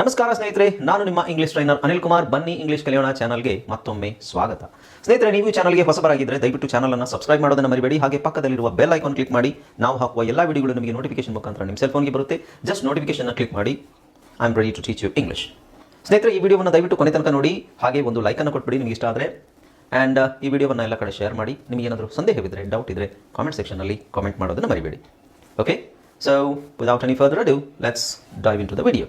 ನಮಸ್ಕಾರ ಸ್ನೇಹಿತರೆ, ನಾನು ನಿಮ್ಮ ಇಂಗ್ಲಿಷ್ ಟ್ರೈನರ್ ಅನಿಲ್ ಕುಮಾರ್. ಬನ್ನಿ ಇಂಗ್ಲಿಷ್ ಕಲಿಯೋಣ ಚಾನಲ್ಗೆ ಮತ್ತೊಮ್ಮೆ ಸ್ವಾಗತ. ಸ್ನೇಹಿತರೆ, ನೀವು ಚಾನಲ್ಗೆ ಹೊಸಬರಾಗಿದ್ದರೆ ದಯವಿಟ್ಟು ಚಾನಲ್ ಅನ್ನು ಸಬ್ಸ್ಕ್ರೈಬ್ ಮಾಡೋದನ್ನು ಮರಿಬೇಡಿ. ಹಾಗೆ ಪಕ್ಕದಲ್ಲಿರುವ ಬೆಲ್ ಐಕಾನ್ ಕ್ಲಿಕ್ ಮಾಡಿ. ನಾವು ಹಾಕುವ ಎಲ್ಲ ವಿಡಿಯೋಗಳು ನಿಮಗೆ ನೋಟಿಫಿಕೇಶನ್ ಮುಖಾಂತರ ನಿಮ್ಮ ಸೆಲ್ಫೋನ್ಗೆ ಬರುತ್ತೆ. ಜಸ್ಟ್ ನೋಟಿಫಿಕೇಶನ್ ಕ್ಲಿಕ್ ಮಾಡಿ. I am ready to teach you English ಸ್ನೇಹಿತರೆ, ಈ ವಿಡಿಯೋವನ್ನು ದಯವಿಟ್ಟು ಕೊನೆ ತನಕ ನೋಡಿ. ಹಾಗೆ ಒಂದು ಲೈಕನ್ನು ಕೊಟ್ಬಿಡಿ ನಿಮಗೆ ಇಷ್ಟ ಆದರೆ. ಆ್ಯಂಡ್ ಈ ವಿಡಿಯೋವನ್ನು ಎಲ್ಲ ಕಡೆ ಶೇರ್ ಮಾಡಿ. ನಿಮಗೆ ಏನಾದರೂ ಸಂದೇಹವಿದ್ದರೆ ಡೌಟ್ ಇದ್ದರೆ ಕಾಮೆಂಟ್ ಸೆಕ್ಷನಲ್ಲಿ ಕಾಮೆಂಟ್ ಮಾಡೋದನ್ನು ಮರಿಬೇಡಿ. Okay so without any further ado let's dive into the video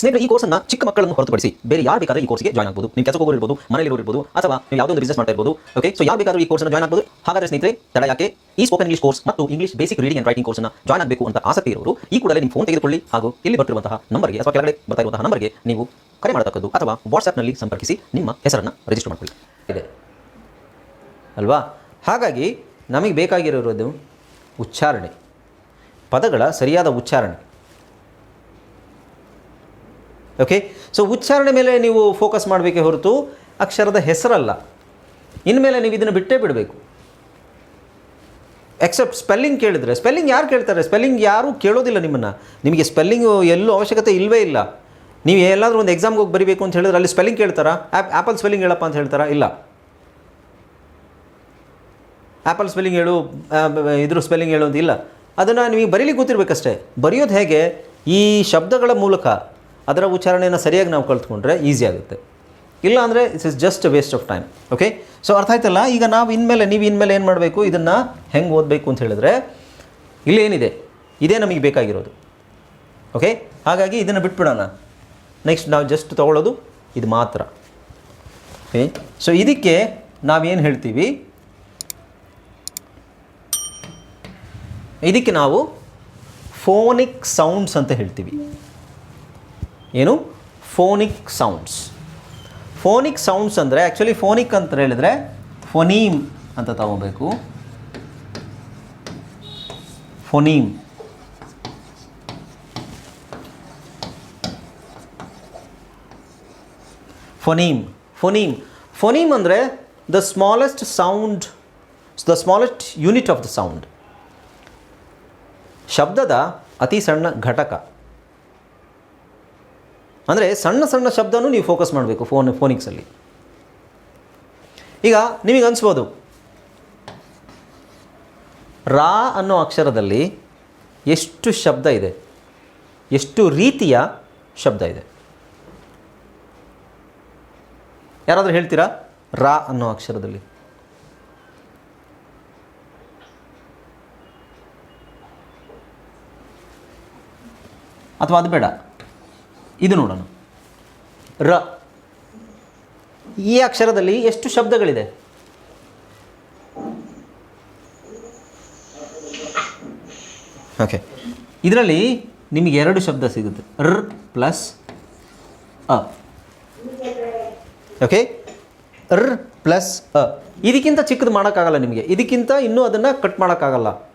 ಸ್ನೇಹಿತರೆ, ಈ ಕೋರ್ಸನ್ನ ಚಿಕ್ಕ ಮಕ್ಕಳನ್ನು ಹೊರತುಪಡಿಸಿ ಬೇರೆ ಯಾರು ಬೇಕಾದ್ರೆ ಈ ಕೋರ್ಸ್ಗೆ ಜಾಯ್ನ್ ಆಗಬಹುದು ನೀವು ಕೆಲಸಕ್ಕೆ ಹೋಗಿರ್ಬೋದು ಮನೆಯಲ್ಲಿ ಇರ್ಬೋದು, ಅಥವಾ ನೀವು ಯಾವುದೋ ಒಂದು ಬಿಸ್ನೆಸ್ ಮಾಡ್ತಾ ಇರ್ಬೋದು ಓಕೆ ಸೊ ಯಾರು ಬೇಕಾದ್ರೂ ಈ ಕೋರ್ಸ್ ಜಾಯ್ನ್ ಆಗಬಹುದು ಹಾಗಾದ್ರೆ ಸ್ನೇಹಿತರೆ, ತಡ ಯಾಕೆ? ಈ ಸ್ಪೋಕನ್ ಇಂಗ್ಲಿಷ್ ಕೋರ್ಸ್ ಮತ್ತು English basic reading and writing ಕೋರ್ಸ್ನ ಜಾಯ್ನ್ ಆಗಬೇಕು ಅಂತ ಆಸಕ್ತಿ ಇರೋರು, ಈ ಕೂಡಲೇ ನಿಮ್ಮ ಫೋನ್ ತೆಗೆದುಕೊಳ್ಳಿ ಹಾಗೂ ಇಲ್ಲಿ ಬರ್ತಿರುವಂತಹ ನಂಬರ್ಗೆ ಅಥವಾ ಕೆಳಗಡೆ ಬರ್ತಾ ಇರುವಂತಹ ನಂಬರ್ಗೆ ನೀವು ಕರೆ ಮಾಡತಕ್ಕದ್ದು ಅಥವಾ ವಾಟ್ಸ್ಆ್ಯಪ್ನಲ್ಲಿ ಸಂಪರ್ಕಿಸಿ ನಿಮ್ಮ ಹೆಸರನ್ನು ರಿಜಿಸ್ಟರ್ ಮಾಡ್ಕೊಳ್ಳಿ. ಇದೆ. ಅಲ್ವಾ? ಹಾಗಾಗಿ ನಮಗೆ ಬೇಕಾಗಿರೋದು ಉಚ್ಚಾರಣೆ. ಪದಗಳ ಸರಿಯಾದ ಉಚ್ಚಾರಣೆ. ಓಕೆ ಸೊ ಉಚ್ಚಾರಣೆ ಮೇಲೆ ನೀವು ಫೋಕಸ್ ಮಾಡಬೇಕೇ ಹೊರತು ಅಕ್ಷರದ ಹೆಸರಲ್ಲ. ಇನ್ಮೇಲೆ ನೀವು ಇದನ್ನು ಬಿಟ್ಟೇ ಬಿಡಬೇಕು. ಎಕ್ಸೆಪ್ಟ್ ಸ್ಪೆಲ್ಲಿಂಗ್ ಕೇಳಿದರೆ ಸ್ಪೆಲ್ಲಿಂಗ್ ಯಾರು ಕೇಳ್ತಾರೆ? ಸ್ಪೆಲ್ಲಿಂಗ್ ಯಾರೂ ಕೇಳೋದಿಲ್ಲ ನಿಮ್ಮನ್ನು. ನಿಮಗೆ ಸ್ಪೆಲ್ಲಿಂಗು ಎಲ್ಲೂ ಅವಶ್ಯಕತೆ ಇಲ್ಲವೇ ಇಲ್ಲ. ನೀವು ಎಲ್ಲಾದರೂ ಒಂದು ಎಕ್ಸಾಮ್ಗೆ ಹೋಗಿ ಬರೀಬೇಕು ಅಂತ ಹೇಳಿದ್ರೆ ಅಲ್ಲಿ ಸ್ಪೆಲ್ಲಿಂಗ್ ಕೇಳ್ತಾರಾ? ಆ್ಯಪ್ ಆ್ಯಪಲ್ ಸ್ಪೆಲ್ಲಿಂಗ್ ಹೇಳಪ್ಪ ಅಂತ ಹೇಳ್ತಾರಾ? ಇಲ್ಲ. ಆ್ಯಪಲ್ ಸ್ಪೆಲ್ಲಿಂಗ್ ಹೇಳು ಇದ್ರೂ ಸ್ಪೆಲ್ಲಿಂಗ್ ಹೇಳು ಅಂತ ಇಲ್ಲ. ಅದನ್ನು ನಿಮಗೆ ಬರೀಲಿಕ್ಕೆ ಗೊತ್ತಿರಬೇಕಷ್ಟೇ ಬರೆಯೋದು ಹೇಗೆ? ಈ ಶಬ್ದಗಳ ಮೂಲಕ. ಅದರ ಉಚ್ಚಾರಣೆಯನ್ನು ಸರಿಯಾಗಿ ನಾವು ಕಲ್ತ್ಕೊಂಡ್ರೆ ಈಸಿ ಆಗುತ್ತೆ. ಇಲ್ಲ ಅಂದರೆ it's is just waste of time okay so ಅರ್ಥ ಆಯ್ತಲ್ಲ? ಈಗ ನಾವು ಇನ್ಮೇಲೆ, ನೀವು ಇನ್ಮೇಲೆ ಏನು ಮಾಡಬೇಕು? ಇದನ್ನು ಹೆಂಗೆ ಓದಬೇಕು ಅಂತ ಹೇಳಿದ್ರೆ ಇಲ್ಲೇನಿದೆ ಇದೇ ನಮಗೆ ಬೇಕಾಗಿರೋದು ಓಕೆ ಹಾಗಾಗಿ ಇದನ್ನು ಬಿಟ್ಬಿಡೋಣ. ನೆಕ್ಸ್ಟ್ ನಾವು ಜಸ್ಟ್ ತೊಗೊಳ್ಳೋದು ಇದು ಮಾತ್ರ ಓಕೆ ಸೊ ಇದಕ್ಕೆ ನಾವೇನು ಹೇಳ್ತೀವಿ? ಇದಕ್ಕೆ ನಾವು ಫೋನಿಕ್ ಸೌಂಡ್ಸ್ ಅಂತ ಹೇಳ್ತೀವಿ. ಏನು? ಫೋನಿಕ್ ಸೌಂಡ್ಸ್ ಫೋನಿಕ್ ಸೌಂಡ್ಸ್ ಅಂದರೆ ಆ್ಯಕ್ಚುಲಿ ಫೋನಿಕ್ ಅಂತ ಹೇಳಿದರೆ ಫೊನೀಮ್ ಅಂತ ತಗೋಬೇಕು. ಫೊನೀಮ್ ಫೊನೀಮ್ ಫೊನೀಮ್ ಫೊನೀಮ್ ಅಂದರೆ the smallest sound the smallest unit of the sound ಶಬ್ದದ ಅತಿ ಸಣ್ಣ ಘಟಕ. ಅಂದರೆ ಸಣ್ಣ ಸಣ್ಣ ಶಬ್ದನೂ ನೀವು ಫೋಕಸ್ ಮಾಡಬೇಕು ಫೋನ್ ಫೋನಿಕ್ಸಲ್ಲಿ ಈಗ ನಿಮಗೆ ಅನಿಸ್ಬೋದು, ರಾ ಅನ್ನೋ ಅಕ್ಷರದಲ್ಲಿ ಎಷ್ಟು ಶಬ್ದ ಇದೆ? ಎಷ್ಟು ರೀತಿಯ ಶಬ್ದ ಇದೆ? ಯಾರಾದರೂ ಹೇಳ್ತೀರಾ? ರಾ ಅನ್ನೋ ಅಕ್ಷರದಲ್ಲಿ. ಅಥವಾ ಅದು ಬೇಡ. ಇದು ನೋಡೋಣ. ರ. ಈ ಅಕ್ಷರದಲ್ಲಿ ಎಷ್ಟು ಶಬ್ದಗಳಿದೆ? ಓಕೆ. ಇದರಲ್ಲಿ ನಿಮಗೆ ಎರಡು ಶಬ್ದ ಸಿಗುತ್ತೆ. ರ್ ಪ್ಲಸ್ ಅ. ಓಕೆ. ರ್ ಪ್ಲಸ್ ಅ. ಇದಕ್ಕಿಂತ ಚಿಕ್ಕದು ಮಾಡೋಕ್ಕಾಗಲ್ಲ ನಿಮಗೆ. ಇದಕ್ಕಿಂತ ಇನ್ನೂ ಅದನ್ನು ಕಟ್ ಮಾಡೋಕ್ಕಾಗಲ್ಲ.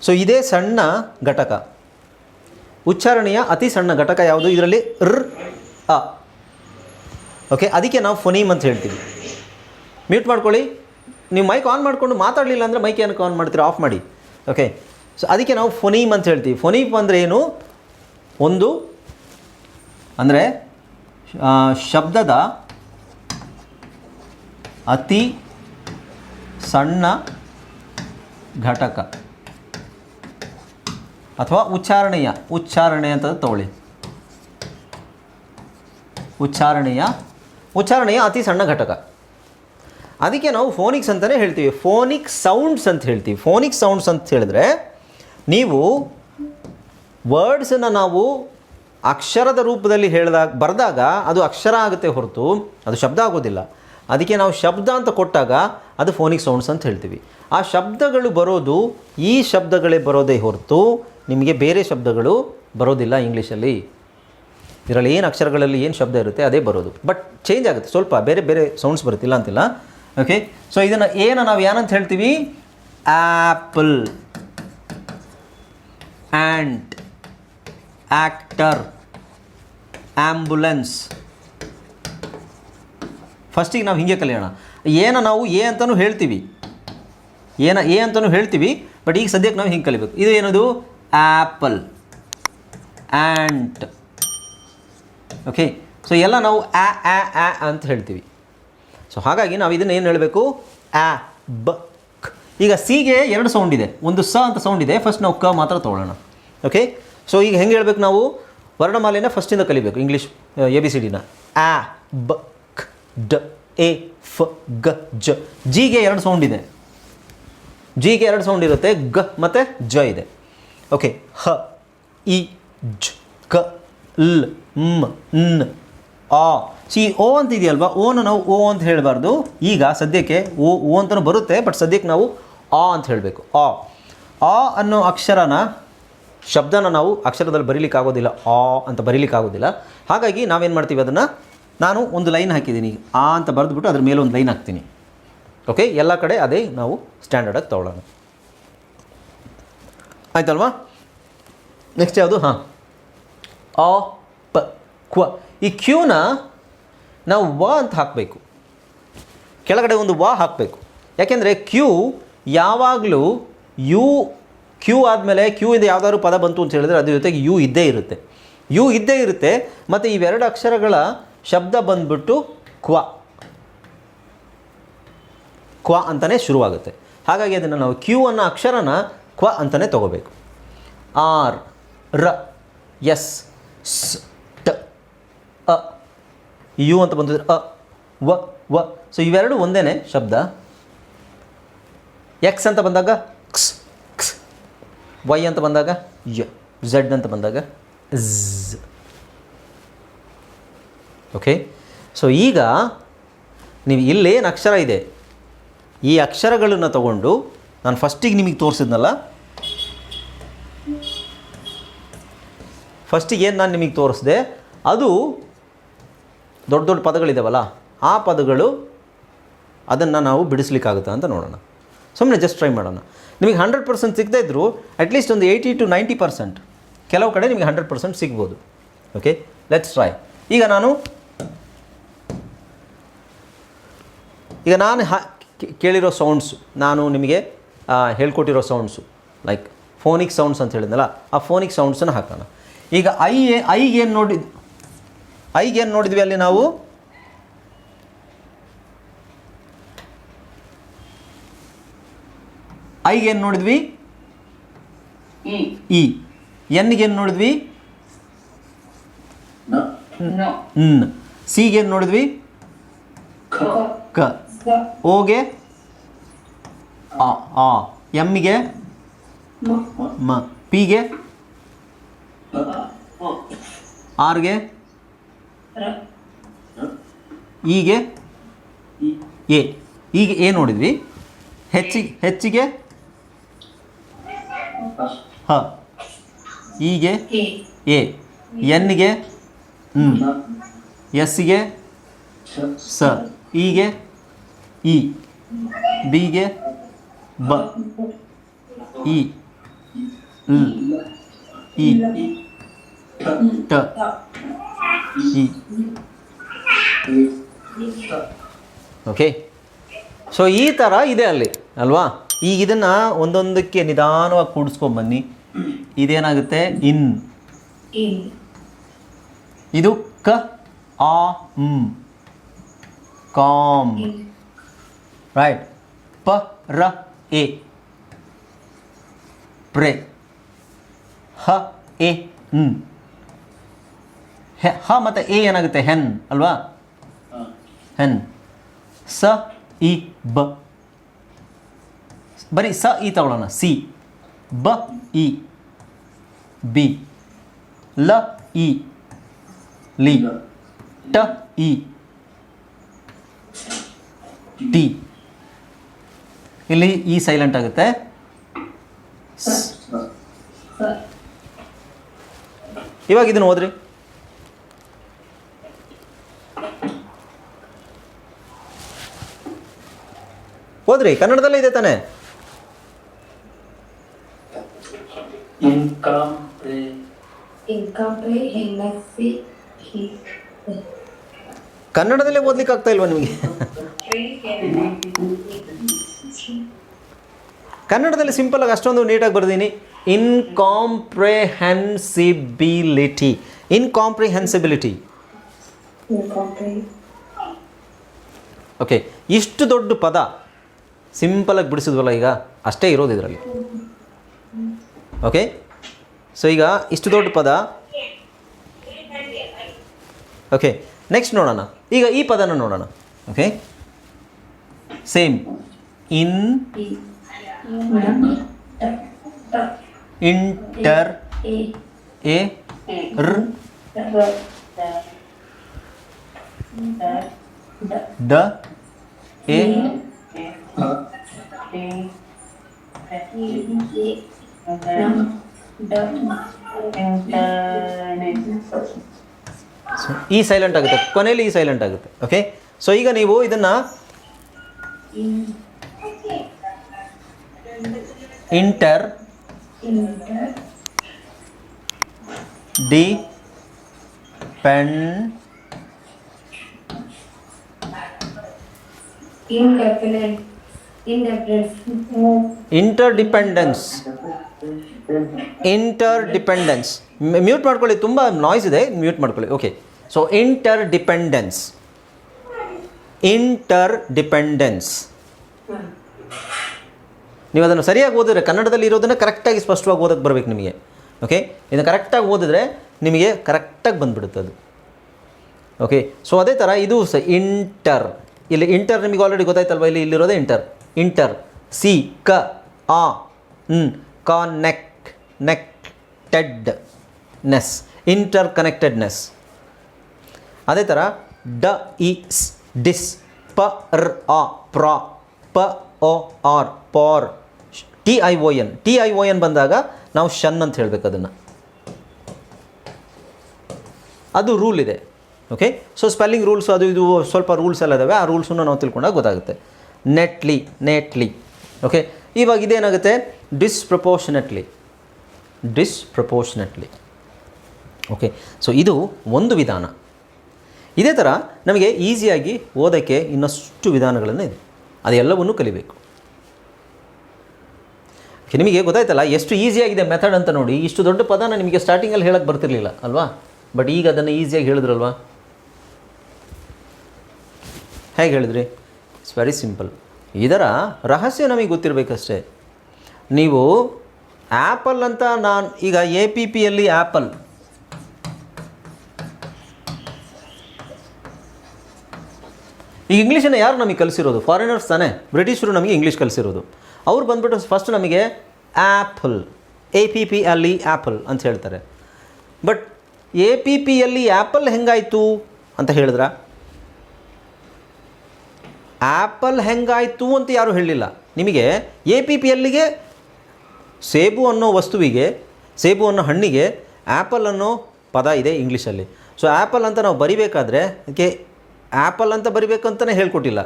ಸೊ ಇದೇ ಸಣ್ಣ ಘಟಕ. ಉಚ್ಚಾರಣೆಯ ಅತಿ ಸಣ್ಣ ಘಟಕ ಯಾವುದು? ಇದರಲ್ಲಿ ರ್, ಅ. ಓಕೆ ಅದಕ್ಕೆ ನಾವು ಫೊನೀಮ್ ಅಂತ ಹೇಳ್ತೀವಿ. ಮ್ಯೂಟ್ ಮಾಡ್ಕೊಳ್ಳಿ. ನೀವು ಮೈಕ್ ಆನ್ ಮಾಡಿಕೊಂಡು ಮಾತಾಡಲಿಲ್ಲ ಅಂದರೆ ಮೈಕ್ ಏನಕ್ಕೆ ಆನ್ ಮಾಡ್ತೀರಾ? ಆಫ್ ಮಾಡಿ. ಓಕೆ ಸೊ ಅದಕ್ಕೆ ನಾವು ಫೊನೀಮ್ ಅಂತ ಹೇಳ್ತೀವಿ. ಫೊನೀಮ್ ಅಂದರೆ ಏನು? ಒಂದು, ಅಂದರೆ ಶಬ್ದದ ಅತಿ ಸಣ್ಣ ಘಟಕ. ಅಥವಾ ಉಚ್ಚಾರಣೀಯ, ಉಚ್ಚಾರಣೆ ಅಂತ ತಗೊಳ್ಳಿ. ಉಚ್ಚಾರಣೆಯ ಉಚ್ಚಾರಣೆಯ ಅತಿ ಸಣ್ಣ ಘಟಕ. ಅದಕ್ಕೆ ನಾವು ಫೋನಿಕ್ಸ್ ಅಂತಲೇ ಹೇಳ್ತೀವಿ. ಫೋನಿಕ್ ಸೌಂಡ್ಸ್ ಅಂತ ಹೇಳ್ತೀವಿ. ಫೋನಿಕ್ ಸೌಂಡ್ಸ್ ಅಂತ ಹೇಳಿದ್ರೆ ನೀವು ವರ್ಡ್ಸನ್ನು ನಾವು ಅಕ್ಷರದ ರೂಪದಲ್ಲಿ ಹೇಳಿದಾಗ ಬರೆದಾಗ ಅದು ಅಕ್ಷರ ಆಗುತ್ತೆ ಹೊರತು ಅದು ಶಬ್ದ ಆಗೋದಿಲ್ಲ. ಅದಕ್ಕೆ ನಾವು ಶಬ್ದ ಅಂತ ಕೊಟ್ಟಾಗ ಅದು ಫೋನಿಕ್ ಸೌಂಡ್ಸ್ ಅಂತ ಹೇಳ್ತೀವಿ. ಆ ಶಬ್ದಗಳು ಬರೋದು ಈ ಶಬ್ದಗಳೇ ಬರೋದೇ ಹೊರತು ನಿಮಗೆ ಬೇರೆ ಶಬ್ದಗಳು ಬರೋದಿಲ್ಲ ಇಂಗ್ಲೀಷಲ್ಲಿ. ಇದರಲ್ಲಿ ಏನು ಅಕ್ಷರಗಳಲ್ಲಿ ಏನು ಶಬ್ದ ಇರುತ್ತೆ ಅದೇ ಬರೋದು. ಬಟ್ ಚೇಂಜ್ ಆಗುತ್ತೆ. ಸ್ವಲ್ಪ ಬೇರೆ ಬೇರೆ ಸೌಂಡ್ಸ್ ಬರುತ್ತಿಲ್ಲ ಅಂತಿಲ್ಲ. ಓಕೆ ಸೊ ಇದನ್ನು ಏನು ನಾವು ಏನಂತ ಹೇಳ್ತೀವಿ? ಆ್ಯಪಲ್ ಆ್ಯಂಡ್ ಆ್ಯಕ್ಟರ್ ಆ್ಯಂಬುಲೆನ್ಸ್ ಫಸ್ಟಿಗೆ ನಾವು ಹಿಂಗೆ ಕಲಿಯೋಣ. ಏನ ನಾವು ಎ ಅಂತಲೂ ಹೇಳ್ತೀವಿ. ಏನ ಎ ಅಂತಲೂ ಹೇಳ್ತೀವಿ ಬಟ್ ಈಗ ಸದ್ಯಕ್ಕೆ ನಾವು ಹಿಂಗೆ ಕಲಿಬೇಕು. ಇದು ಏನದು? ಆ್ಯಪಲ್ ಆ್ಯಂಟ್ ಓಕೆ ಸೊ ಎಲ್ಲ ನಾವು ಆ ಆ ಆ ಅಂತ ಹೇಳ್ತೀವಿ. ಸೊ ಹಾಗಾಗಿ ನಾವು ಇದನ್ನು ಏನು ಹೇಳಬೇಕು? ಆ, ಬ. ಈಗ ಸಿಗೆ ಎರಡು ಸೌಂಡ್ ಇದೆ. ಒಂದು ಸ ಅಂತ ಸೌಂಡ್ ಇದೆ. ಫಸ್ಟ್ ನಾವು ಕ ಮಾತ್ರ ತೊಗೊಳ್ಳೋಣ. ಓಕೆ ಸೊ ಈಗ ಹೆಂಗೆ ಹೇಳಬೇಕು ನಾವು? ವರ್ಣಮಾಲೆನ ಫಸ್ಟಿಂದ ಕಲಿಬೇಕು. ಇಂಗ್ಲೀಷ್ ಎ ಬಿ ಸಿ ಡಿನ ಆ, ಬ, ಕ್, ಡ, ಎ, ಫ, ಗ, ಜ. ಜಿಗೆ ಎರಡು ಸೌಂಡ್ ಇದೆ. ಜಿಗೆ ಎರಡು ಸೌಂಡ್ ಇರುತ್ತೆ. ಗ ಮತ್ತು ಜ ಇದೆ. ಓಕೆ ಹ ಇ ಜ್ ಕ ಲ್ ಮ್ ನ್ ಆ ಸಿ ಓ ಅಂತ ಇದೆಯಲ್ವಾ ಓನ ನಾವು ಓ ಅಂತ ಹೇಳಬಾರ್ದು. ಈಗ ಸದ್ಯಕ್ಕೆ ಓ ಓ ಅಂತಲೂ ಬರುತ್ತೆ ಬಟ್ ಸದ್ಯಕ್ಕೆ ನಾವು ಆ ಅಂತ ಹೇಳಬೇಕು. ಆ ಆ ಅನ್ನೋ ಅಕ್ಷರನ, ಶಬ್ದನ ನಾವು ಅಕ್ಷರದಲ್ಲಿ ಬರೀಲಿಕ್ಕೆ ಆಗೋದಿಲ್ಲ. ಆ ಅಂತ ಬರೀಲಿಕ್ಕೆ ಆಗೋದಿಲ್ಲ. ಹಾಗಾಗಿ ನಾವೇನು ಮಾಡ್ತೀವಿ ಅದನ್ನು? ನಾನು ಒಂದು ಲೈನ್ ಹಾಕಿದ್ದೀನಿ. ಆ ಅಂತ ಬರೆದ್ಬಿಟ್ಟು ಅದ್ರ ಮೇಲೆ ಒಂದು ಲೈನ್ ಹಾಕ್ತೀನಿ. ಓಕೆ ಎಲ್ಲ ಕಡೆ ಅದೇ ನಾವು ಸ್ಟ್ಯಾಂಡರ್ಡಾಗಿ ತೊಗೊಳ್ಳೋಣ. ಆಯ್ತಲ್ವಾ? ನೆಕ್ಸ್ಟ್ ಯಾವುದು? ಹಾಂ. ಅ, ಪ, ಕ್ವ. ಈ ಕ್ಯೂನ ನಾವು ವ ಅಂತ ಹಾಕಬೇಕು. ಕೆಳಗಡೆ ಒಂದು ವ ಹಾಕಬೇಕು. ಯಾಕೆಂದರೆ ಕ್ಯೂ ಯಾವಾಗಲೂ ಯು ಕ್ಯೂ ಆದಮೇಲೆ ಕ್ಯೂ ಇಂದ ಯಾವುದಾದ್ರು ಪದ ಬಂತು ಅಂತ ಹೇಳಿದ್ರೆ ಅದ್ರ ಜೊತೆಗೆ ಯು ಇದ್ದೇ ಇರುತ್ತೆ. ಯು ಇದ್ದೇ ಇರುತ್ತೆ, ಮತ್ತು ಇವೆರಡು ಅಕ್ಷರಗಳ ಶಬ್ದ ಬಂದ್ಬಿಟ್ಟು ಕ್ವ. ಕ್ವ ಅಂತಲೇ ಶುರುವಾಗುತ್ತೆ. ಹಾಗಾಗಿ ಅದನ್ನು ನಾವು ಕ್ಯೂ ಅನ್ನೋ ಅಕ್ಷರನ ಕ್ವ ಅಂತಲೇ ತಗೋಬೇಕು. ಆರ್, ರ, ಎಸ್, ಸ್, ಟ, ಅ. ಯು ಅಂತ ಬಂದಿದ್ರೆ ಅ, ವ ವ. ಸೊ ಇವೆರಡು ಒಂದೇ ಶಬ್ದ. ಎಕ್ಸ್ ಅಂತ ಬಂದಾಗ ಕ್ಸ್ ಕ್ಸ್ ವೈ ಅಂತ ಬಂದಾಗ ಯ. ಝಡ್ ಅಂತ ಬಂದಾಗ ಝ್. ಓಕೆ ಸೊ ಈಗ ನೀವು ಇಲ್ಲೇನು ಅಕ್ಷರ ಇದೆ. ಈ ಅಕ್ಷರಗಳನ್ನು ತಗೊಂಡು ನಾನು ಫಸ್ಟಿಗೆ ನಿಮಗೆ ತೋರಿಸಿದ್ನಲ್ಲ? ಫಸ್ಟಿಗೆ ಏನು ನಾನು ನಿಮಗೆ ತೋರಿಸಿದೆ? ಅದು ದೊಡ್ಡ ದೊಡ್ಡ ಪದಗಳಿದಾವಲ್ಲ, ಆ ಪದಗಳು ಅದನ್ನು ನಾವು ಬಿಡಿಸ್ಲಿಕ್ಕಾಗುತ್ತಾ ಅಂತ ನೋಡೋಣ. ಸುಮ್ಮನೆ ಜಸ್ಟ್ ಟ್ರೈ ಮಾಡೋಣ. ನಿಮಗೆ ಹಂಡ್ರೆಡ್ ಪರ್ಸೆಂಟ್ ಸಿಗದೇ ಇದ್ದರೂ ಅಟ್ಲೀಸ್ಟ್ ಒಂದು ಏಯ್ಟಿ ಟು ನೈಂಟಿ ಪರ್ಸೆಂಟ್ ಕೆಲವು ಕಡೆ ನಿಮಗೆ ಹಂಡ್ರೆಡ್ ಪರ್ಸೆಂಟ್ ಸಿಗ್ಬೋದು. ಓಕೆ ಲೆಟ್ಸ್ ಟ್ರೈ ಈಗ ನಾನು ಈಗ ನಾನು ಹಾ ಕೇಳಿರೋ ಸೌಂಡ್ಸು ನಾನು ನಿಮಗೆ ಹೇಳ್ಕೊಟ್ಟಿರೋ ಸೌಂಡ್ಸು ಲೈಕ್ ಫೋನಿಕ್ ಸೌಂಡ್ಸ್ ಅಂತ ಹೇಳಿದ್ನಲ್ಲ ಆ ಫೋನಿಕ್ ಸೌಂಡ್ಸನ್ನು ಹಾಕೋಣ. ಈಗ ಐ ಐಗೆ ಏನು ನೋಡಿ ಐಗೆ ಏನು ನೋಡಿದ್ವಿ ಅಲ್ಲಿ ನಾವು? ಐಗೆ ಏನು ನೋಡಿದ್ವಿ. ಇ ಎನ್ಗೆ ಏನು ನೋಡಿದ್ವಿ? ಸಿಗೇನು ಸಿಗೆ ಏನು ನೋಡಿದ್ವಿ. ಕ. ಓಗೆ ಆ ಆ ಎಮ್ಮಿಗೆ. ಮ ಪಿಗೆ. ಆರ್ಗೆ. ಈಗೆ. ಎ ಈಗ ಎ ನೋಡಿದ್ವಿ ಹೆಚ್ಚಿಗೆ ಹೆಚ್ಚಿಗೆ ಹ ಈಗೆ. ಎ ಎನ್ಗೆ. ಎಸ್ಗೆ. ಸ ಈಗೆ ಇ ಬಿಗೆ ಬ ಇ ಲ್ ಇ ಟ ಇ. ಓಕೆ ಸೊ ಈ ಥರ ಇದೆ ಅಲ್ಲಿ ಅಲ್ವಾ? ಈಗ ಇದನ್ನು ಒಂದೊಂದಕ್ಕೆ ನಿಧಾನವಾಗಿ ಕೂಡಿಸ್ಕೊಂಬನ್ನಿ ಇದೇನಾಗುತ್ತೆ? ಇನ್. ಇದು ಕ ಆ ಮ್ ಕಾಮ್. ರೈಟ್ ಪ ರ ಎ. ಪ್ರೆ. ಹ ಎ ನ್. ಹೆ ಹ ಮತ್ತು ಎ ಏನಾಗುತ್ತೆ? ಹೆನ್ ಅಲ್ವಾ? ಹೆನ್. ಸ ಇ ಬ. ಬರೀ ಸ ಇ ತಗೊಳ್ಳೋಣ. ಸಿ. ಬ ಇ. ಬಿ. ಲ ಇ. ಲಿ. ಟ ಇ. ಟಿ. ಇಲ್ಲಿ ಈ ಸೈಲೆಂಟ್ ಆಗುತ್ತೆ. ಇವಾಗ ಇದನ್ನು ಓದ್ರಿ. ಓದ್ರಿ ಕನ್ನಡದಲ್ಲೇ ಇದೆ ತಾನೆ? Incomprehensible ಕನ್ನಡದಲ್ಲೇ ಓದ್ಲಿಕ್ಕೆ ಆಗ್ತಾ ಇಲ್ವಾ ನಿಮಗೆ? ಕನ್ನಡದಲ್ಲಿ ಸಿಂಪಲ್ ಆಗಿ ಅಷ್ಟೊಂದು ನೀಟಾಗಿ ಬರ್ದೀನಿ. ಇನ್ಕಾಂಪ್ರೆಹೆನ್ಸಿಬಿಲಿಟಿ ಇನ್ಕಾಂಪ್ರಿಹೆನ್ಸಿಬಿಲಿಟಿ ಓಕೆ ಇಷ್ಟು ದೊಡ್ಡ ಪದ ಸಿಂಪಲಾಗಿ ಬಿಡಿಸಿದ್ವಲ್ಲ ಈಗ? ಅಷ್ಟೇ ಇರೋದು ಇದರಲ್ಲಿ. ಓಕೆ ಸೊ ಈಗ ಇಷ್ಟು ದೊಡ್ಡ ಪದ. ಓಕೆ ನೆಕ್ಸ್ಟ್ ನೋಡೋಣ. ಈಗ ಈ ಪದನ ನೋಡೋಣ. ಓಕೆ ಸೇಮ್ ಇನ್ ಇಂಟರ್ ಎ ರ್ ಡ ಎ ಈ ಸೈಲೆಂಟ್ ಆಗುತ್ತೆ. ಕೊನೆಯಲ್ಲಿ ಈ ಸೈಲೆಂಟ್ ಆಗುತ್ತೆ. ಓಕೆ ಸೊ ಈಗ ನೀವು ಇದನ್ನು inter de pen indefinite indefinite interdependence interdependence mute ಮಾಡ್ಕೊಳ್ಳಿ ತುಂಬ ನಾಯ್ಸ್ ಇದೆ ಮ್ಯೂಟ್ ಮಾಡ್ಕೊಳ್ಳಿ okay so interdependence interdependence ನೀವು ಅದನ್ನು ಸರಿಯಾಗಿ ಓದಿದ್ರೆ ಕನ್ನಡದಲ್ಲಿ ಇರೋದನ್ನು ಕರೆಕ್ಟಾಗಿ ಸ್ಪಷ್ಟವಾಗಿ ಓದಕ್ಕೆ ಬರಬೇಕು ನಿಮಗೆ. ಓಕೆ ಇದನ್ನು ಕರೆಕ್ಟಾಗಿ ಓದಿದ್ರೆ ನಿಮಗೆ ಕರೆಕ್ಟಾಗಿ ಬಂದುಬಿಡುತ್ತೆ ಅದು. ಓಕೆ ಸೊ ಅದೇ ಥರ ಇದು ಸ ಇಂಟರ್ ಇಲ್ಲಿ ಇಂಟರ್ ನಿಮಗೆ ಆಲ್ರೆಡಿ ಗೊತ್ತಾಯ್ತಲ್ವ? ಇಲ್ಲಿ ಇಲ್ಲಿರೋದೇ ಇಂಟರ್ ಇಂಟರ್ ಸಿ ಕ ಆ ನ್ ನೆಕ್ ನೆಕ್ಟೆಡ್ ನೆಸ್ ಇಂಟರ್ ಕನೆಕ್ಟೆಡ್ನೆಸ್ ಅದೇ ಥರ ಡ, ಇ ಡಿಸ್, ಪ, ರ್, ಆ, ಪ್ರಾ, ಪ O R, par. T I O N T I O N ಬಂದಾಗ ನಾವು ಶನ್ ಅಂತ ಹೇಳಬೇಕು ಅದನ್ನು. ಅದು ರೂಲ್ ಇದೆ. ಓಕೆ ಸೊ ಸ್ಪೆಲ್ಲಿಂಗ್ ರೂಲ್ಸ್ ಅದು ಇದು ಸ್ವಲ್ಪ ರೂಲ್ಸ್ ಎಲ್ಲ ಇದಾವೆ. ಆ ರೂಲ್ಸನ್ನು ನಾವು ತಿಳ್ಕೊಂಡಾಗ ಗೊತ್ತಾಗುತ್ತೆ. ನೆಟ್ಲಿ ನೆಟ್ಲಿ ಓಕೆ ಇವಾಗ ಇದೇನಾಗುತ್ತೆ? ಡಿಸ್ಪ್ರಪೋರ್ಷನೆಟ್ಲಿ ಡಿಸ್ಪ್ರಪೋರ್ಷನೆಟ್ಲಿ ಓಕೆ ಸೊ ಇದು ಒಂದು ವಿಧಾನ. ಇದೇ ಥರ ನಮಗೆ ಈಸಿಯಾಗಿ ಓದೋಕ್ಕೆ ಇನ್ನಷ್ಟು ವಿಧಾನಗಳನ್ನು ಇದೆ. ಅದೆಲ್ಲವನ್ನು ಕಲಿಬೇಕು. ನಿಮಗೆ ಗೊತ್ತಾಯ್ತಲ್ಲ, ಎಷ್ಟು ಈಸಿಯಾಗಿದೆ ಮೆಥಡ್ ಅಂತ ನೋಡಿ, ಇಷ್ಟು ದೊಡ್ಡ ಪದನ ನಿಮಗೆ ಸ್ಟಾರ್ಟಿಂಗಲ್ಲಿ ಹೇಳಕ್ಕೆ ಬರ್ತಿರ್ಲಿಲ್ಲ, ಅಲ್ವಾ? ಬಟ್ ಈಗ ಅದನ್ನು ಈಸಿಯಾಗಿ ಹೇಳಿದ್ರಲ್ವಾ? ಹೇಗೆ ಹೇಳಿದ್ರಿ? ಇಟ್ಸ್ ವೆರಿ ಸಿಂಪಲ್ ಇದರ ರಹಸ್ಯ ನಮಗೆ ಗೊತ್ತಿರಬೇಕಷ್ಟೇ. ನೀವು ಆ್ಯಪಲ್ ಅಂತ ನಾನು, ಈಗ ಎ ಪಿ ಪಿಯಲ್ಲಿ ಆ್ಯಪಲ್ ಈಗ ಇಂಗ್ಲೀಷನ್ನು ಯಾರು ನಮಗೆ ಕಲಿಸಿರೋದು? ಫಾರಿನರ್ಸ್ ತಾನೇ? ಬ್ರಿಟಿಷರು ನಮಗೆ ಇಂಗ್ಲೀಷ್ ಕಲಿಸಿರೋದು. ಅವ್ರು ಬಂದುಬಿಟ್ಟು ಫಸ್ಟ್ ನಮಗೆ ಆ್ಯಪಲ್ ಎ ಪಿ ಪಿ ಅಲ್ಲಿ ಆ್ಯಪಲ್ ಅಂತ ಹೇಳ್ತಾರೆ. ಬಟ್ ಎ ಪಿ ಪಿಯಲ್ಲಿ ಆ್ಯಪಲ್ ಹೆಂಗಾಯಿತು ಅಂತ ಹೇಳಿದ್ರ? ಆ್ಯಪಲ್ ಹೆಂಗಾಯಿತು ಅಂತ ಯಾರೂ ಹೇಳಲಿಲ್ಲ ನಿಮಗೆ ಎ ಪಿ ಪಿಯಲ್ಲಿಗೆ ಸೇಬು ಅನ್ನೋ ವಸ್ತುವಿಗೆ, ಸೇಬು ಅನ್ನೋ ಹಣ್ಣಿಗೆ ಆ್ಯಪಲ್ ಅನ್ನೋ ಪದ ಇದೆ ಇಂಗ್ಲೀಷಲ್ಲಿ ಸೊ ಆ್ಯಪಲ್ ಅಂತ ನಾವು ಬರಿಬೇಕಾದ್ರೆ ಅದಕ್ಕೆ ಆ್ಯಪಲ್ ಅಂತ ಬರಿಬೇಕು ಅಂತಲೇ ಹೇಳ್ಕೊಟ್ಟಿಲ್ಲ.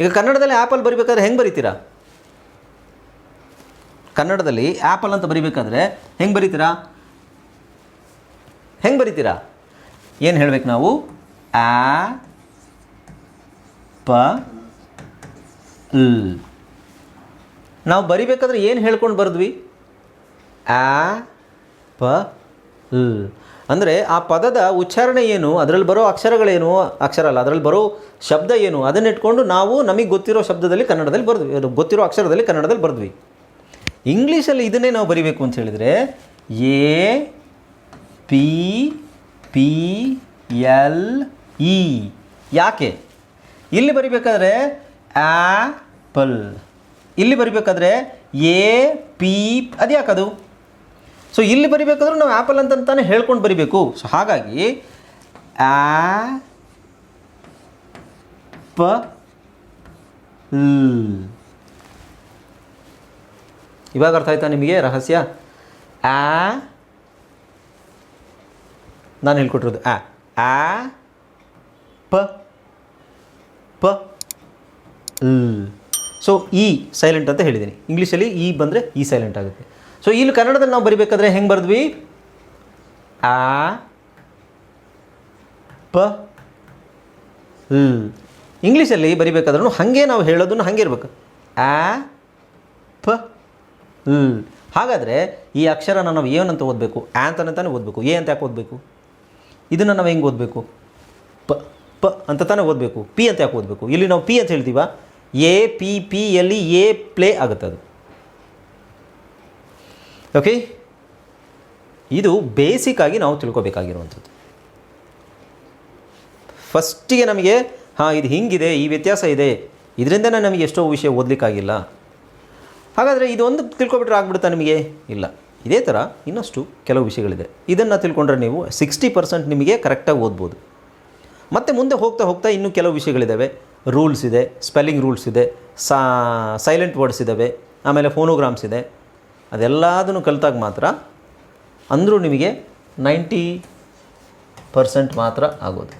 ಈಗ ಕನ್ನಡದಲ್ಲಿ ಆ್ಯಪಲ್ ಬರಿಬೇಕಾದ್ರೆ ಹೆಂಗೆ ಬರಿತೀರಾ? ಕನ್ನಡದಲ್ಲಿ ಆ್ಯಪಲ್ ಅಂತ ಬರಿಬೇಕಾದ್ರೆ ಹೆಂಗೆ ಬರಿತೀರಾ? ಹೆಂಗೆ ಬರೀತೀರಾ? ಏನು ಹೇಳಬೇಕು ನಾವು? ಆ ಪ ಲ್ ನಾವು ಬರಿಬೇಕಾದ್ರೆ ಏನು ಹೇಳ್ಕೊಂಡು ಬರೆದ್ವಿ? ಆ ಪ ಲ್ ಅಂದರೆ ಆ ಪದದ ಉಚ್ಚಾರಣೆ ಏನು? ಅದರಲ್ಲಿ ಬರೋ ಅಕ್ಷರಗಳೇನು? ಅಕ್ಷರ ಅಲ್ಲ, ಅದರಲ್ಲಿ ಬರೋ ಶಬ್ದ ಏನು? ಅದನ್ನಿಟ್ಕೊಂಡು ನಾವು ನಮಗೆ ಗೊತ್ತಿರೋ ಶಬ್ದದಲ್ಲಿ ಕನ್ನಡದಲ್ಲಿ ಬರೆದ್ವಿ ಗೊತ್ತಿರೋ ಅಕ್ಷರದಲ್ಲಿ ಕನ್ನಡದಲ್ಲಿ ಬರೆದ್ವಿ. ಇಂಗ್ಲೀಷಲ್ಲಿ ಇದನ್ನೇ ನಾವು ಬರಿಬೇಕು ಅಂತ ಹೇಳಿದರೆ, A, P P, L, E. ಯಾಕೆ? ಇಲ್ಲಿ ಬರಿಬೇಕಾದ್ರೆ ಆ್ಯಪಲ್ ಇಲ್ಲಿ ಬರಿಬೇಕಾದ್ರೆ ಎ, ಪಿ, ಅದು ಯಾಕದು? ಸೊ ಇಲ್ಲಿ ಬರಿಬೇಕಾದ್ರೂ ನಾವು ಆ್ಯಪಲ್ ಅಂತಂತಾನೆ ಹೇಳ್ಕೊಂಡು ಬರಿಬೇಕು. ಸೊ ಹಾಗಾಗಿ ಆ ಪ ಇವಾಗ ಅರ್ಥ ಆಯ್ತಾ ನಿಮಗೆ ರಹಸ್ಯ? ಆ, ನಾನು ಹೇಳ್ಕೊಟ್ಟಿರೋದು, ಆ ಆ, ಪ ಪ, ಲ್. ಸೊ ಇ ಸೈಲೆಂಟ್ ಅಂತ ಹೇಳಿದ್ದೀನಿ. ಇಂಗ್ಲೀಷಲ್ಲಿ ಇ ಬಂದರೆ ಇ ಸೈಲೆಂಟ್ ಆಗುತ್ತೆ. ಸೊ ಇಲ್ಲಿ ಕನ್ನಡದಲ್ಲಿ ನಾವು ಬರಿಬೇಕಾದ್ರೆ ಹೆಂಗೆ ಬರೆದ್ವಿ? ಆ, ಪ, ಲ್. ಇಂಗ್ಲೀಷಲ್ಲಿ ಬರಿಬೇಕಾದ್ರೂ ಹಾಗೆ ನಾವು ಹೇಳೋದನ್ನು ಹಾಗೆ ಇರಬೇಕು. ಆ ಲ್ ಹಾಗಾದರೆ ಈ ಅಕ್ಷರನ ನಾವು ಏನಂತ ಓದಬೇಕು? ಆ್ಯಂತನ ತಾನೇ ಓದಬೇಕು. ಎ ಅಂತ ಯಾಕೆ ಓದಬೇಕು? ಇದನ್ನು ನಾವು ಹೆಂಗೆ ಓದಬೇಕು? ಪ ಪ ಅಂತ ತಾನೇ ಓದಬೇಕು. ಪಿ ಅಂತ ಯಾಕೆ ಓದಬೇಕು? ಇಲ್ಲಿ ನಾವು ಪಿ ಅಂತ ಹೇಳ್ತೀವ. ಎ, ಪಿ ಪಿ ಎಲ್ಲಿ ಎ, ಪ್ಲೇ ಆಗುತ್ತೆ ಅದು. ಓಕೆ? ಇದು ಬೇಸಿಕ್ಕಾಗಿ ನಾವು ತಿಳ್ಕೊಬೇಕಾಗಿರುವಂಥದ್ದು. ಫಸ್ಟಿಗೆ ನಮಗೆ, ಹಾಂ, ಇದು ಹಿಂಗಿದೆ, ಈ ವ್ಯತ್ಯಾಸ ಇದೆ. ಇದರಿಂದನೇ ನಮಗೆ ಎಷ್ಟೋ ವಿಷಯ ಓದಲಿಕ್ಕಾಗಿಲ್ಲ. ಹಾಗಾದರೆ ಇದೊಂದು ತಿಳ್ಕೊಬಿಟ್ರೆ ಆಗ್ಬಿಡುತ್ತಾ ನಿಮಗೆ? ಇಲ್ಲ. ಇದೇ ಥರ ಇನ್ನಷ್ಟು ಕೆಲವು ವಿಷಯಗಳಿದೆ. ಇದನ್ನು ತಿಳ್ಕೊಂಡ್ರೆ ನೀವು ಸಿಕ್ಸ್ಟಿ ಪರ್ಸೆಂಟ್ ನಿಮಗೆ ಕರೆಕ್ಟಾಗಿ ಓದ್ಬೋದು. ಮತ್ತು ಮುಂದೆ ಹೋಗ್ತಾ ಹೋಗ್ತಾ ಇನ್ನೂ ಕೆಲವು ವಿಷಯಗಳಿದ್ದಾವೆ ರೂಲ್ಸ್ ಇದೆ, ಸ್ಪೆಲ್ಲಿಂಗ್ ರೂಲ್ಸ್ ಇದೆ, ಸಾ, ಸೈಲೆಂಟ್ ವರ್ಡ್ಸ್ ಇದ್ದಾವೆ ಆಮೇಲೆ ಫೋನೋಗ್ರಾಮ್ಸ್ ಇದೆ. ಅದೆಲ್ಲದನ್ನು ಕಲಿತಾಗ ಮಾತ್ರ ಅಂದರೂ ನಿಮಗೆ ನೈಂಟಿ ಪರ್ಸೆಂಟ್ ಮಾತ್ರ ಆಗೋದು.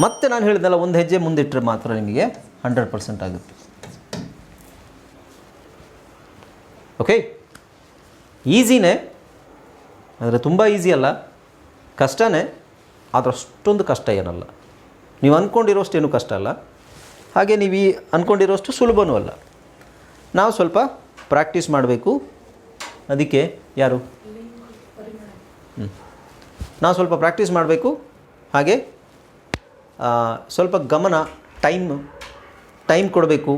ಮತ್ತೆ ನಾನು ಹೇಳಿದ್ದಲ್ಲ ಒಂದು ಹೆಜ್ಜೆ ಮುಂದಿಟ್ಟರೆ ಮಾತ್ರ ನಿಮಗೆ ಹಂಡ್ರೆಡ್ ಪರ್ಸೆಂಟ್ ಆಗುತ್ತೆ. ಓಕೆ ಈಸಿನೇ, ಆದರೆ ತುಂಬ ಈಸಿ ಅಲ್ಲ. ಕಷ್ಟನೇ, ಆದರೆ ಅಷ್ಟೊಂದು ಕಷ್ಟ ಏನಲ್ಲ. ನೀವು ಅಂದ್ಕೊಂಡಿರೋಷ್ಟು ಏನು ಕಷ್ಟ ಅಲ್ಲ. ಹಾಗೆ ನೀವು ಈ ಅಂದ್ಕೊಂಡಿರೋಷ್ಟು ಸುಲಭನೂ ಅಲ್ಲ. ನಾವು ಸ್ವಲ್ಪ ಪ್ರಾಕ್ಟೀಸ್ ಮಾಡಬೇಕು. ಅದಕ್ಕೆ ಯಾರು? ಹ್ಞೂ ನಾವು ಸ್ವಲ್ಪ ಪ್ರಾಕ್ಟೀಸ್ ಮಾಡಬೇಕು. ಹಾಗೆ ಸ್ವಲ್ಪ ಗಮನ, ಟೈಮ್ ಟೈಮ್ ಕೊಡಬೇಕು,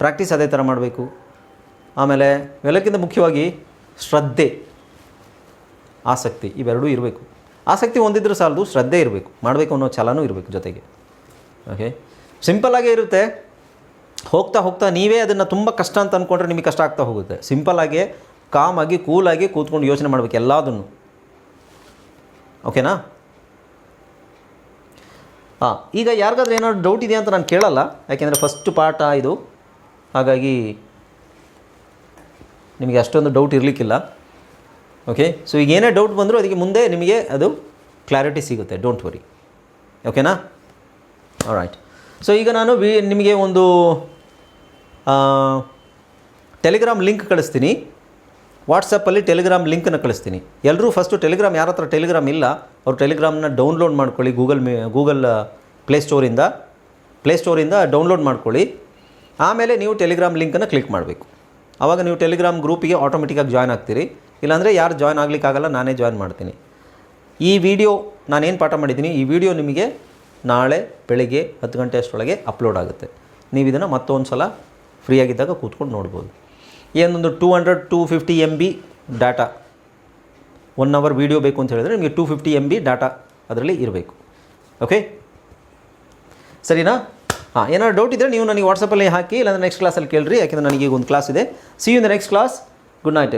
ಪ್ರಾಕ್ಟೀಸ್ ಅದೇ ಥರ ಮಾಡಬೇಕು. ಆಮೇಲೆ ಎಲ್ಲಕ್ಕಿಂತ ಮುಖ್ಯವಾಗಿ ಶ್ರದ್ಧೆ, ಆಸಕ್ತಿ ಇವೆರಡೂ ಇರಬೇಕು. ಆಸಕ್ತಿ ಹೊಂದಿದ್ರೆ ಸಾಲದು, ಶ್ರದ್ಧೆ ಇರಬೇಕು, ಮಾಡಬೇಕು ಅನ್ನೋ ಛಲನೂ ಇರಬೇಕು ಜೊತೆಗೆ. ಓಕೆ ಸಿಂಪಲ್ಲಾಗೇ ಇರುತ್ತೆ. ಹೋಗ್ತಾ ಹೋಗ್ತಾ ನೀವೇ ಅದನ್ನು ತುಂಬ ಕಷ್ಟ ಅಂತ ಅಂದ್ಕೊಂಡ್ರೆ ನಿಮಗೆ ಕಷ್ಟ ಆಗ್ತಾ ಹೋಗುತ್ತೆ. ಸಿಂಪಲ್ಲಾಗಿ ಕಾಮಾಗಿ ಕೂಲಾಗಿ ಕೂತ್ಕೊಂಡು ಯೋಚನೆ ಮಾಡಬೇಕು ಎಲ್ಲದನ್ನು. ಓಕೆನಾ ಹಾಂ ಈಗ ಯಾರಿಗಾದ್ರೂ ಏನಾದ್ರು ಡೌಟ್ ಇದೆಯಾ ಅಂತ ನಾನು ಕೇಳಲ್ಲ. ಯಾಕೆಂದರೆ ಫಸ್ಟ್ ಪಾಠ ಇದು. ಹಾಗಾಗಿ ನಿಮಗೆ ಅಷ್ಟೊಂದು ಡೌಟ್ ಇರಲಿಕ್ಕಿಲ್ಲ. ಓಕೆ ಸೊ ಈಗ ಏನೇ ಡೌಟ್ ಬಂದರೂ ಅದಕ್ಕೆ ಮುಂದೆ ನಿಮಗೆ ಅದು ಕ್ಲಾರಿಟಿ ಸಿಗುತ್ತೆ. ಡೋಂಟ್ ವರಿ ಓಕೆನಾ ರೈಟ್ ಸೊ ಈಗ ನಾನು ವಿ ನಿಮಗೆ ಒಂದು ಟೆಲಿಗ್ರಾಮ್ ಲಿಂಕ್ ಕಳಿಸ್ತೀನಿ. ವಾಟ್ಸಪ್ಪಲ್ಲಿ ಟೆಲಿಗ್ರಾಮ್ ಲಿಂಕನ್ನು ಕಳಿಸ್ತೀನಿ. ಎಲ್ಲರೂ ಫಸ್ಟು ಟೆಲಿಗ್ರಾಮ್ ಯಾರ ಹತ್ರ ಟೆಲಿಗ್ರಾಮ್ ಇಲ್ಲ ಅವ್ರು ಟೆಲಿಗ್ರಾಮ್ನ ಡೌನ್ಲೋಡ್ ಮಾಡ್ಕೊಳ್ಳಿ ಗೂಗಲ್ ಮೇ, ಗೂಗಲ್ ಪ್ಲೇಸ್ಟೋರಿಂದ ಪ್ಲೇಸ್ಟೋರಿಂದ ಡೌನ್ಲೋಡ್ ಮಾಡ್ಕೊಳ್ಳಿ. ಆಮೇಲೆ ನೀವು ಟೆಲಿಗ್ರಾಮ್ ಲಿಂಕನ್ನು ಕ್ಲಿಕ್ ಮಾಡಬೇಕು. ಆವಾಗ ನೀವು ಟೆಲಿಗ್ರಾಮ್ ಗ್ರೂಪಿಗೆ ಆಟೋಮೆಟಿಕಾಗಿ ಜಾಯ್ನ್ ಆಗ್ತೀರಿ. ಇಲ್ಲಾಂದರೆ ಯಾರು ಜಾಯ್ನ್ ಆಗಲಿಕ್ಕಾಗಲ್ಲ, ನಾನೇ ಜಾಯ್ನ್ ಮಾಡ್ತೀನಿ. ಈ ವಿಡಿಯೋ ನಾನೇನು ಪಾಠ ಮಾಡಿದ್ದೀನಿ, ಈ ವಿಡಿಯೋ ನಿಮಗೆ ನಾಳೆ ಬೆಳಿಗ್ಗೆ ಹತ್ತು ಗಂಟೆ ಅಷ್ಟರೊಳಗೆ ಅಪ್ಲೋಡ್ ಆಗುತ್ತೆ. ನೀವು ಇದನ್ನು ಮತ್ತೊಂದು ಸಲ ಫ್ರೀಯಾಗಿದ್ದಾಗ ಕೂತ್ಕೊಂಡು ನೋಡ್ಬೋದು. ಏನೊಂದು two hundred two fifty MB data data. One hour video ಬೇಕು ಅಂತ ಹೇಳಿದ್ರೆ ನಿಮಗೆ two fifty MB data data ಅದರಲ್ಲಿ ಇರಬೇಕು. ಓಕೆ ಸರಿನಾ? ಹಾಂ, ಏನಾದ್ರು ಡೌಟ್ ಇದ್ದರೆ ನೀವು ನನಗೆ ವಾಟ್ಸಪ್ಪಲ್ಲಿ ಹಾಕಿ, ಇಲ್ಲಾಂದ್ರೆ ನೆಕ್ಸ್ಟ್ ಕ್ಲಾಸಲ್ಲಿ ಕೇಳಿರಿ, ಯಾಕೆಂದರೆ ನನಗೆ ಈಗ ಒಂದು ಕ್ಲಾಸ್ ಇದೆ. See you in the next class good night